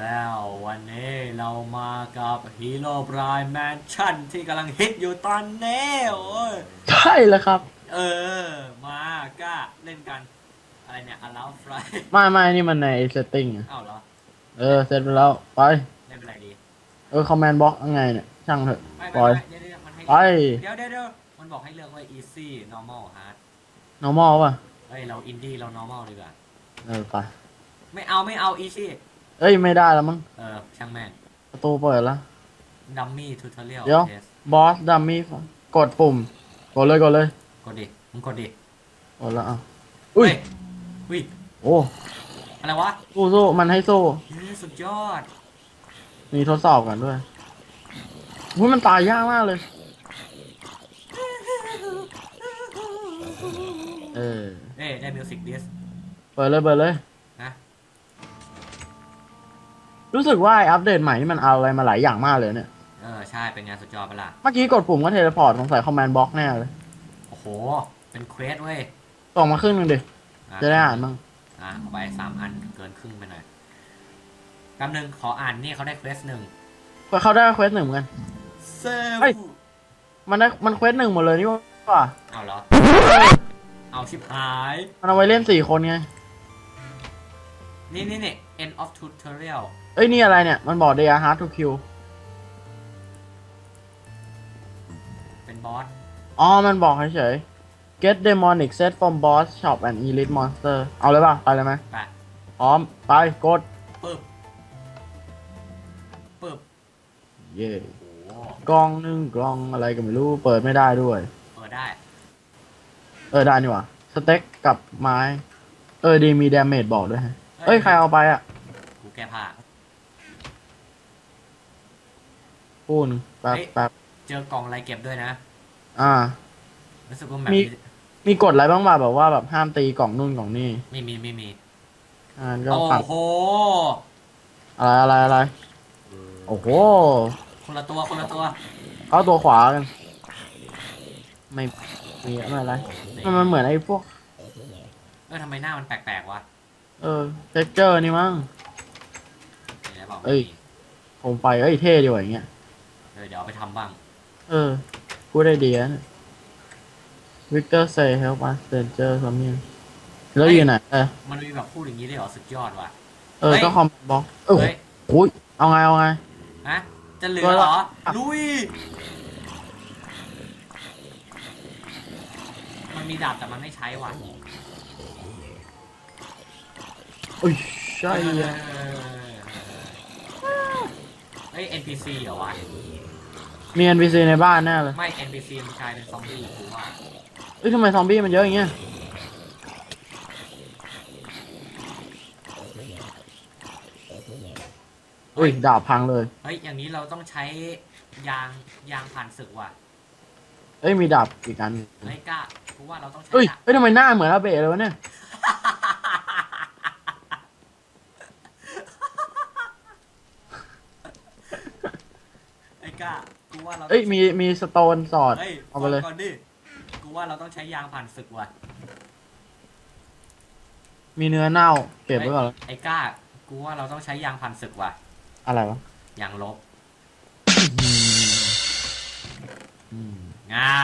แล้ววันนี้เรามากับฮีโร่บรายแมนชั่นที่กำลังฮิตอยู่ตอนนี้โอ้ยใช่แล้วครับ เออ มาก้าเล่นกัน อะไรเนี่ย allow fly ไม่ไม่นี่มันในเซตติ้งอ้าวเหรอ เออเซตไปแล้ว ไป เล่นเป็นไรดี เออ คอมแมนด์บล็อกยังไงเนี่ย ช่างเถอะไม่ปล่ไม่อยไม่เดี๋ยวเดี๋ยวมันให้ไปเดี๋ยวเดี๋ยวเดี๋ยวมันบอกให้เลือกว่า easy normal hard normal ป่ะเฮ้ย เรา indie เรา normal ดีกว่าเออไปไม่เอาไม่เอา easy เอ้ยไม่ได้แล้วมั้งเออช่างแม่งประตูเปิดแล้ว dummy tutorial เดี๋ยว test บอสดัมมี่กดปุ่ม กดเลยกดเลยกดดิมึงกดดิกดแล้วอะอุ้ยเฮ้อุ้ยโอ้อะไรวะสู้สู้มันให้สู้เฮ้ยสุดยอดมีทดสอบกันด้วยอุ้ยมันตายยากมากเลย เออเอ้ยได้มิวสิกดิสเปิดเลยเปิดเลย รู้สึกว่าไอ้อัปเดตใหม่นี่มันเอาอะไรมาหลายอย่างมากเลยเนี่ย เออ ใช่ เป็นไงานสุดยอดไปะละเมื่อกี้กดปุ่มก็เทเลพอร์ตสงสัยคอมแมนด์บล็อกแน่เลย โอ้โห เป็นเควสเว้ยส่งมาครึ่งหนึงดิ อ่จะได้อ่านบ้างอะเอาไปสามอันเกินครึ่งไปหน่อยแป๊บนึงขออ่านนี่เขาได้เควสหนึ่งเขาได้เควสหนึ่งเหมือนกัน เซเฮ้ย มันได้มันเควสหนึ่งหมดเลยนี่ว่า เอาเหรอ เอาชิบหาย มันเอาไว้เล่นสี่คนไง นี่นี่นี่ end of tutorial เอ้ยนี่อะไรเนี่ย มันบอก they are hard to kill เป็นบอส อ๋อ มันบอกเฉยๆ get demonic set from boss shop and elite monster เอาเลยป่ะ ไปเลยไหมไปพร้อม ไป กด ปึ๊บ ปึ๊บ เย่โอ้โหกล่องหนึ่งกล่องอะไรก็ไม่รู้ เปิดไม่ได้ด้วยเปิดได้ เออ ได้นี่หว่า สเต็กกับไม้ เออ ดีมี damage บอกด้วยฮะเอ้ย ใครเอาไปอะ กูแก้ผ้า พูดหนึ่งแป๊บเฮ้ย แป๊บเจอกล่องอะไรเก็บด้วยนะ อ่า รู้สึกว่าแบบมีมีกฎอะไรบ้างป่ะแบบว่าแบบห้ามตีกล่องนู่นกล่องนี่ไม่มีไม่มีอ่าก็โอ้ปัดโห อะไรอะไรอะไรโอ้โหคนละตัวคนละตัวเข้าตัวขวากัน ไม่มีไม่อะไรมันมันเหมือนไอ้พวก เออทำไมหน้ามันแปลกๆวะเออเท็กเจอร์นี่มั้งมีอะไรบอกเอ้ยผมไปเอ้ยเท่ดีว่ะอย่างเงี้ย เออเดี๋ยวเอาไปทำบ้าง เออ พูดได้ดีนะวิกเตอร์เซย์เฮลปัสเซนเจอร์ซัมเมียแล้วอยู่ไหนเออมันมีแบบพูดอย่างนี้ได้เหรอสุดยอดว่ะ เออเฮ้ยก็คอมบล็อกเออเฮ้ยโอ้ยเอาไง เอาไง ฮะ จะเหลือเหรอ ลุย มันมีดาบแต่มันไม่ใช้ว่ะอุ้ย ใช่เออะอเฮ้ย NPC เหรอวะ มี NPC ในบ้านแน่เลย ไม่ NPC มันกลายเป็นซอมบี้กูว่าเอ้ยทำไมซอมบี้มันเยอะอย่างเงี้ย อุ้ยดาบพังเลย เฮ้ย อย่างนี้เราต้องใช้ยางยางผ่านศึกว่ะเอ้ยมีดาบอีกอันไอ้ยกล้ากูว่าเราต้องใช้เอ้ยดาบเอ้ยทำไมหน้าเหมือนอาเบะเลยวะเนี่ย กล้ากูว่าเราเอ้ยมีมีสโตนสอด เฮ้ยเอาไปเลย ก่อนดิกูว่าเราต้องใช้ยางผ่านศึกว่ะมีเนื้อเน่าเก็บไว้ก่อนไอ้กล้า กูว่าเราต้องใช้ยางผ่านศึกว่ะอะไรวะยางลบอืมง่า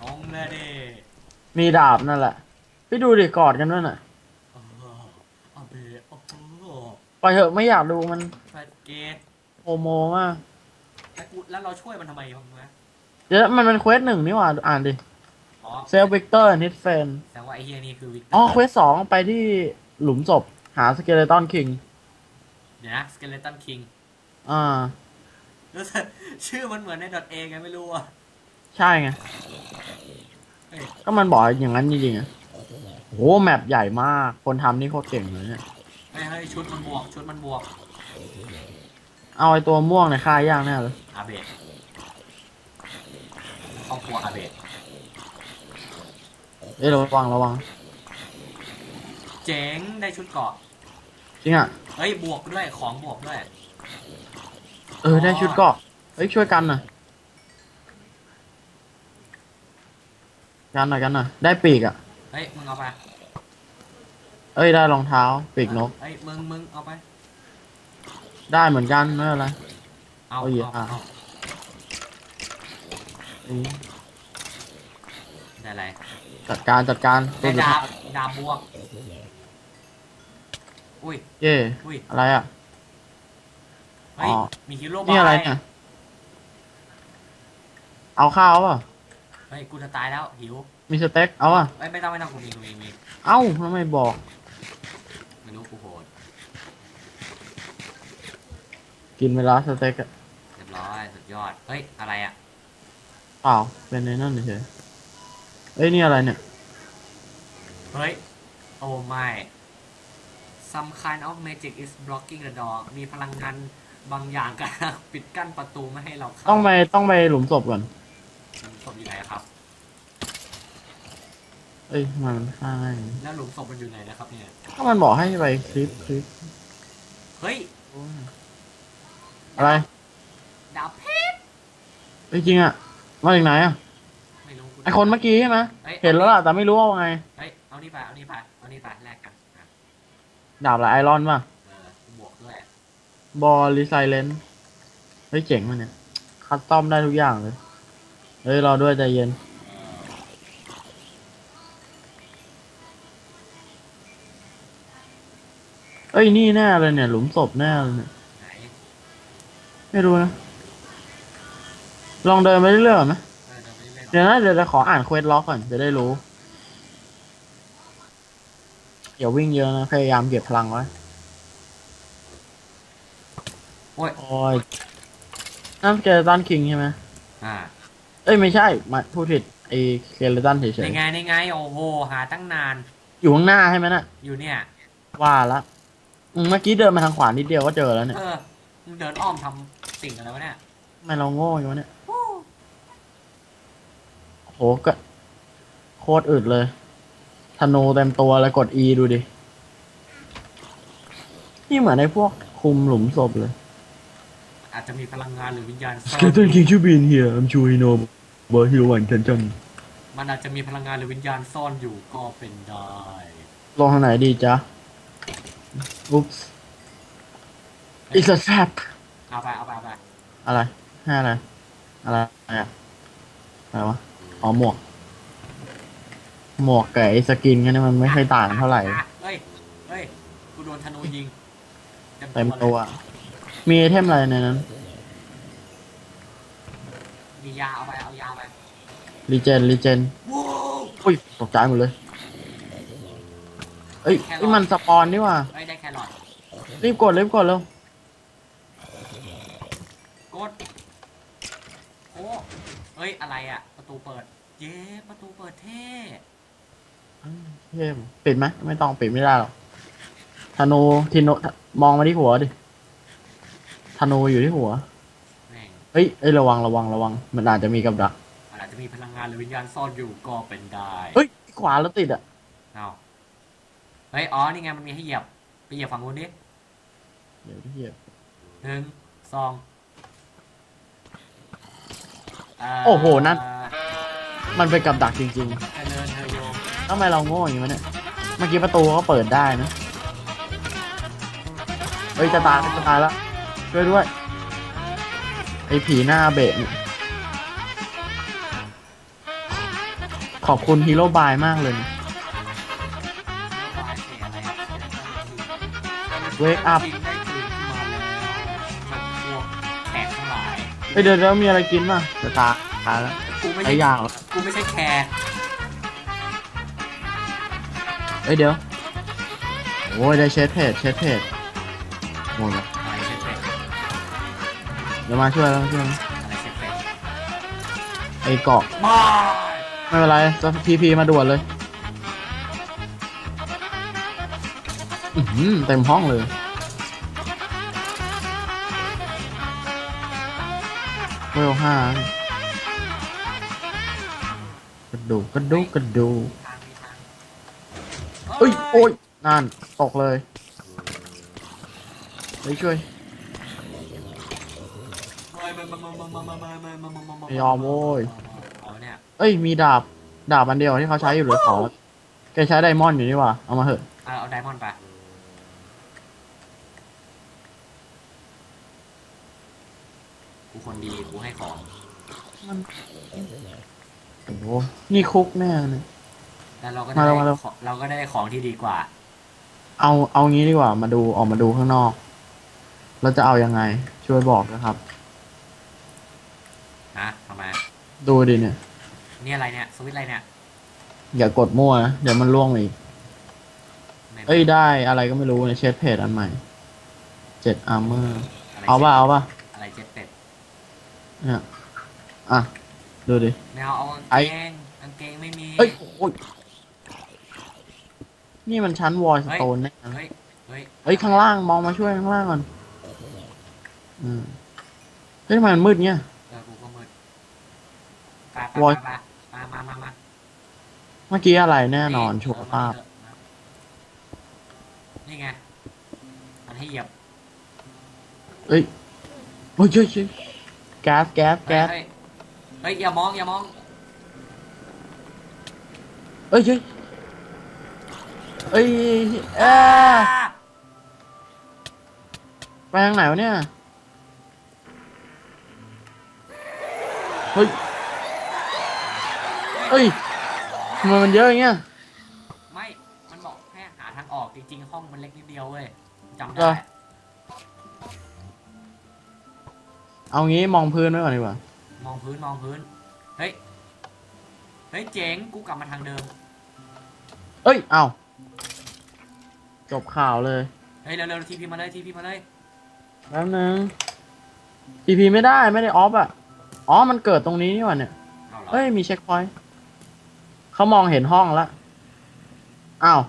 งงเลยดิมีดาบนั่นแหละพี่ดูดิกอดกันด้วยน่ะเออเอาเบะโอ้โหไปเถอะไม่อยากดูมันแฟนเกต โอโมมากแล้วกูแล้วเราช่วยมันทำไมบ้างวะเดี๋ยวมันเป็นเควสหนึ่งนี่หว่าอ่านดิอ๋อเซลวิกเตอร์นิดเฟนแสดงว่าไอ้เฮียนี่คือวิกเตออ๋อร์เควสสองไปที่หลุมศพหาสเกเลตันคิงเดี๋ยวนะสเกเลตันคิงอ่า รู้สึกชื่อมันเหมือนในดอทเอไงไม่รู้อะใช่ไงเอ้ยก็มันบอกอย่างนั้นจริงๆอะโหแมปใหญ่มาก คนทำนี่โคตรเก่งเลยเนี่ย เฮ้ยเฮ้ยชุดมันบวกชุดมันบวก เอาไอตัวม่วงในค่ายย่างแน่เลยอาเบะครอบครัวอาเบะเอ้ยระวังระวังเจ๋งได้ชุดเกราะจริงอะเฮ้ยบวกด้วยของบวกด้วย เออได้ชุดเกราะเฮ้ยช่วยกันหน่อยกันหน่อยกันหน่อยได้ปีกอะเฮ้ยมึงเอาไปเอ้ยได้รองเท้าปีกนกเฮ้ยมึงมึงเอาไป ได้เหมือนกันไม่เป็นไร เอาเอาอีกเอาอะ เอานี่ได้อะไรจัดการจัดการได้สุดาท้าบยดาบบวก อุ้ยเย่อุ้ยอะไรอะ เฮ้ยอ๋อ มีฮีโร่บายนี่อะไรเนี่ยเอาข้าวป่ะเฮ้ยกูจะตายแล้วหิวมีสเต็กเอาอะเอ้ยไม่ต้องไม่ต้องกูมีกูมีกูมีเอ้าทำไมบอกไม่รู้กูโหด กินเวลาสเต็กอะเรียบร้อยสุดยอด เฮ้ย อะไรอะ เปล่าเป็นในนั่นเฉยเอ้ยนี่อะไรเนี่ย เฮ้ย โอ้ไม่ some kind of magic is blocking the door มีพลังงานบางอย่างกัน ปิดกั้นประตูไม่ให้เราเข้าต้องไปต้องไปหลุมศพก่อนหลุมศพอยู่ไหนครับ เอ้ยทำไมมันฆ่าง่ายอย่างนี้แล้วหลุมศพมันอยู่ไหนนะครับเนี่ยก็มันบอกให้ไปคลิปคลิปเฮ้ยอะไรดาบเพชรเอ้ยจริงอะมาจากไหนอะไม่รู้กูไอคนเมื่อกี้ใช่ไหมฮ้ยเห็นแล้วล่ะแต่ไม่รู้ว่าไง เฮ้ยเอานี่ไปเอานี่ไปเอานี่ไปแลกกันอะดาบอะไรไอรอนป่ะ เออกูบวกด้วยบอลรีไซเลนเฮ้ยเจ๋งมันเนี่ย คัสตอมได้ทุกอย่างเลย เฮ้ย รอด้วยใจเย็น เอ้ย นี่แน่เลยเนี่ย หลุมศพแน่เลยเนี่ย ไหนไม่รู้นะ ลองเดินไปเรื่อยๆก่อนไหมเออเดี๋ยวไม่เล่นหรอกเดี๋ยวนะเดี๋ยวจะขออ่านเควสล็อกก่อนจะได้รู้อย่าวิ่งเยอะนะ พยายามเก็บพลังไว้ โอ้ย โอ้ยนั่นเกเลตันคิงใช่ไหมอ่า เอ้ยไม่ใช่มาพูดผิดไอ้เกเลตันเฉยนี่ไงนี่ไง โอ้โห หาตั้งนานๆอยู่ข้างหน้าใช่ไหมน่ะ อยู่เนี่ย ว่าละอืมเมื่อกี้เดินมาทางขวานิดเดียวก็เจอแล้วเนี่ย เออมึงเดินอ้อมทำ สิ่งอะไรวะเนี่ยทำไมเราโง่อยู่วะเนี่ยโหก็โคตรอึดเลย ธนูเต็มตัวเลยกด E ดูดิ นี่เหมือนในพวกคุมหลุมศพเลย อาจจะมีพลังงานหรือวิญญาณซ่อน Skeleton King should be in here I'm sure he know but he want attention มันอาจจะมีพลังงานหรือวิญญาณซ่อนอยู่ก็เป็นได้ ลงทางไหนดีจ๊ะ Oops It's a trap เอาไปเอาไปเอาไปอะไรให้อะไร อะไรอะอะไรวะอ๋อหมวก หมวกกับไอ้สกินกันเนี่ยมันไม่ค่อยต่างเท่าไหร่ อะเฮ้ยเฮ้ยกูโดนธนูยิงเต็มตัวมีไอเทมอะไรในนั้นมียาเอาไปเอายาไปรีเจนรีเจนว้าวอุ้ยตกใจหมดเลย เอ้ยแครอทนี่มันสปอนนี่หว่าเฮ้ยได้แครอทรีบกดรีบกดเร็ว กด โอ้เฮ้ย อะไรอะประตูเปิด เย้ประตูเปิดเท่เทมปิดไหมไม่ต้องปิดไม่ได้หรอกธนูทีโนมองมาที่หัวดิธนูอยู่ที่หัวแม่งเฮ้ยเอ้ยระวังระวังระวัง มันอาจจะมีกับดักอาจจะมีพลังงานหรือวิญญาณซ่อนอยู่ก็เป็นได้เฮ้ยขวาแล้วติดอะเอาเฮ้ยอ๋อนี่ไงมันมีให้เหยียบไปเหยียบฝั่งนู้นดิเดี๋ยวพี่เหยียบหนึ่งสองเโอ้โห นั่นมันเป็นกับดักจริงเจริญเธอโยมๆทำไมเราโง่อย่างนี้วะเนี่ย เมื่อกี้ประตูก็เปิดได้นะ เฮ้ย จะตายจะตายแล้ว ช่วยด้วย ไอ้ผีหน้าเบะเนี่ยขอบคุณฮีโร่บายมากเลยนะ Wake up ไลายเฮ้ยเดี๋ยวแล้วมีอะไรกินป่ะจะตายตายแล้วกูไม่ไอ้ใช่ยางเหรอกูไม่ใช่แขกเฮ้ยเดี๋ยวโอ้ยได้เชสเพจเชสเพจหมดแล้วอะไรเช็ดเป็ดเดี๋ยวมาช่วยแล้วมาช่วยแล้วอะไรเช็ดเป็ดไอ้เกาะบายไม่เป็นไรจะพีพีมาด่วนเลยอือหือเต็มห้องเลย เวลห้ากระดูกกระดูกกระดูกเอ้ยโอ้ยนั่นตกเลยไปช่วยยอมโว้ยเอ้ยมีดาบดาบอันเดียวที่เขาใช้อยู่เลยขอแกใช้ไดมอนด์อยู่นี่ว่าเอามาเถอะเอาเอาไดมอนด์ไป กูคนดีกูให้ของมันโอ้โหนี่คุกแน่เลย แล้วเราก็มาได้แล้วมาแล้ว ของเราก็ได้ของที่ดีกว่า เอาเอางี้ดีกว่ามาดูออกมาดูข้างนอก เราจะเอายังไง ช่วยบอกนะครับนะทำไมดูดิเนี่ยนี่อะไรเนี่ยสวิตช์อะไรเนี่ยอย่ากดมั่วนะเดี๋ยวมันล่วงไปอีก ไม่เอ้ยได้อะไรก็ไม่รู้ในเชฟเพจอันใหม่เจ็ดอาร์เมอร์อะไรเอาป่ะเอาป่ะ อะไรเจ็ดเป็ด เนี่ยอะดูดิไม่เอาเอากางไอ้ เกงกางเกงไม่มีเอ้ยโอ้ยนี่มันชั้นวอลสโตนแน่นะเฮ้ยเฮ้ยเฮ้ยข้างล่างมองมาช่วยข้างล่างก่อนอืมเฮ้ยทำไมมันมืดเงี้ยเออกูก็มืดไปไปวอย ไปไปมามามาเมื่อกี้อะไรแน่นอนชัวร์ภาพเออมานี่ไงมันให้เหยียบเอ้ยเฮ้ยเฮ้ยเฮ้ย แก๊สแก๊สแก๊สเฮ้ยเฮ้ยอย่ามองอย่ามองเอ้ยเฮ้ยเอ้ยเอ้ยไปทางไหนวะเนี่ย เฮ้ยเฮ้ยทำไมมันเยอะอย่างเงี้ย ไม่ มันบอกให้หาทางออกจริงๆ ห้องมันเล็กนิดเดียวเว้ยจำเหรได้ เอางี้มองพื้นไว้ก่อนดีกว่ามองพื้นมองพื้น เฮ้ย เฮ้ยเจ๋งกูกลับมาทางเดิม เอ้ย เอาจบข่าวเลยเฮ้ยเร็วๆทีพีมาเลยทีพีมาเลยแป๊บนึง EP ไม่ได้ไม่ได้ออฟอะ อ๋อ มันเกิดตรงนี้นี่หว่าเนี่ย เอาเหรอเอ้ย มีเช็คพอยต์เขามองเห็นห้องแล้วอ้าว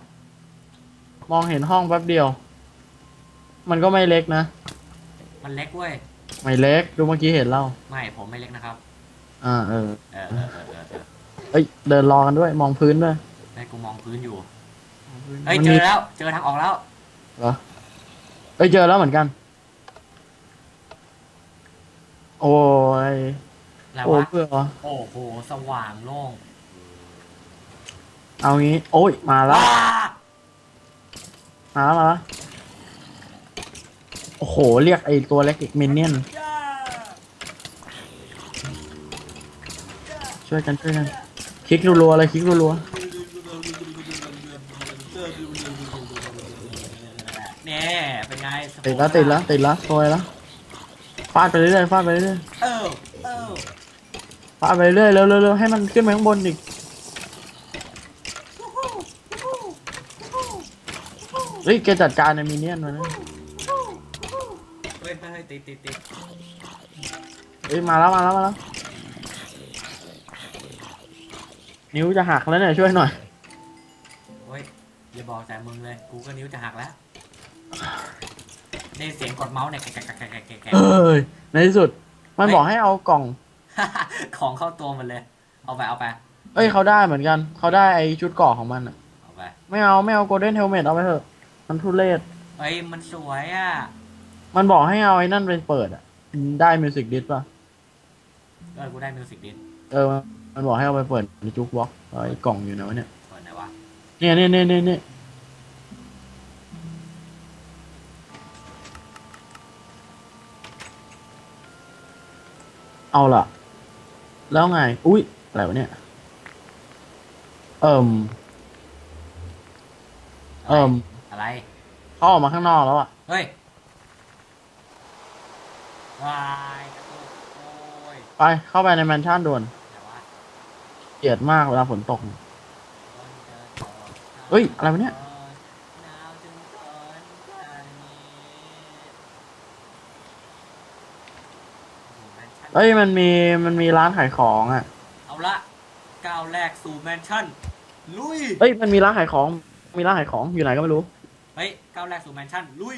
มองเห็นห้องแป๊บเดียว มันก็ไม่เล็กนะ มันเล็กเว้ย ไม่เล็กดูเมื่อกี้เห็นแล้วไม่ผมไม่เล็กนะครับ อ่าเออเออเออเออเออเออเอ้ยเดินรอกันด้วยมองพื้นด้วยให้กูมองพื้นอยู่เฮ้ยมันเจมีอแล้วเจอทางออกแล้ว เหรอเอ้ยเจอแล้วเหมือนกัน โอ้ยแล้วโอ้วะเพื่อวะโอ้โหสว่างโล่งเอางี้ โอ้ยมาแล้วว้ามาแล้วมาแล้ว โอ้โห เรียกไอตัวเล็กอีกมินเนี่ยน ช่วยกันช่วยกัน คลิกรัวๆเลยคลิกรัวเนี่ยเป็นไงๆติดแล้วติดแล้วติดแล้วโซยแล้วฟาดไปเรื่อยๆฟาดไปเรื่อยเออเออๆฟาดไปเรื่อยๆเร็วๆๆให้มันขึ้นไปข้างบนอีกเฮ้ยแกจัดการในมินเนี่ยนมานะ เฮ้ยเฮ้ยเฮ้ย ติดติดติดเฮ้ยมาแล้วมาแล้วมาแล้ว นิ้วจะหักแล้วเนี่ยช่วยหน่อยเฮ้ยอย่าบอกแต่มึงเลย กูก็นิ้วจะหักแล้ว ได้เสียงกดเมาส์เนี่ยแกะแกะแกะแกะแกะแกะ เอ้ยในที่สุด มันบอกให้เอากล่อง ของเข้าตัวมันเลย เอาไปเอาไปเอ้ยเขาได้เหมือนกัน เขาได้ไอชุดเกราะของมันอะเอาไป ไม่เอาไม่เอาโกลเด้นเฮลเมตเอาไปเถอะ มันทุเรศเฮ้ยมันสวยอะ มันบอกให้เอาไอ้นั่นไปเปิดอะได้มิวสิกดิสป่ะ เออกูได้มิวสิกดิสเออ มันบอกให้เอาไปเปิดในจุกบ็อกไอ้กล่องอยู่ไหนวะเนี่ยเปิดไหนวะเนี่ยเนี่ยเนี่ยเนี่ยเนี่ยเอาล่ะ แล้วไง อุ้ยอะไรวะเนี่ย เอิ่ม เอิ่ม อะไรเขาออกมาข้างนอกแล้วอะเฮ้ย วายกระตุกโอ้ยไปเข้าไปในแมนชั่นด่วนแต่ว่าเกลียดมากเวลาฝนตกเฮ้ย อะไรวะเนี่ย หนาวจนเกินขนาดนี้โอ้โหแมนชั่นเอ้ยมันมีมันมีร้านขายของอะเอาละก้าวแรกสู่แมนชั่น ลุย เอ้ยมันมีร้านขายของ มีร้านขายของอยู่ไหนก็ไม่รู้ เฮ้ยก้าวแรกสู่แมนชั่น ลุย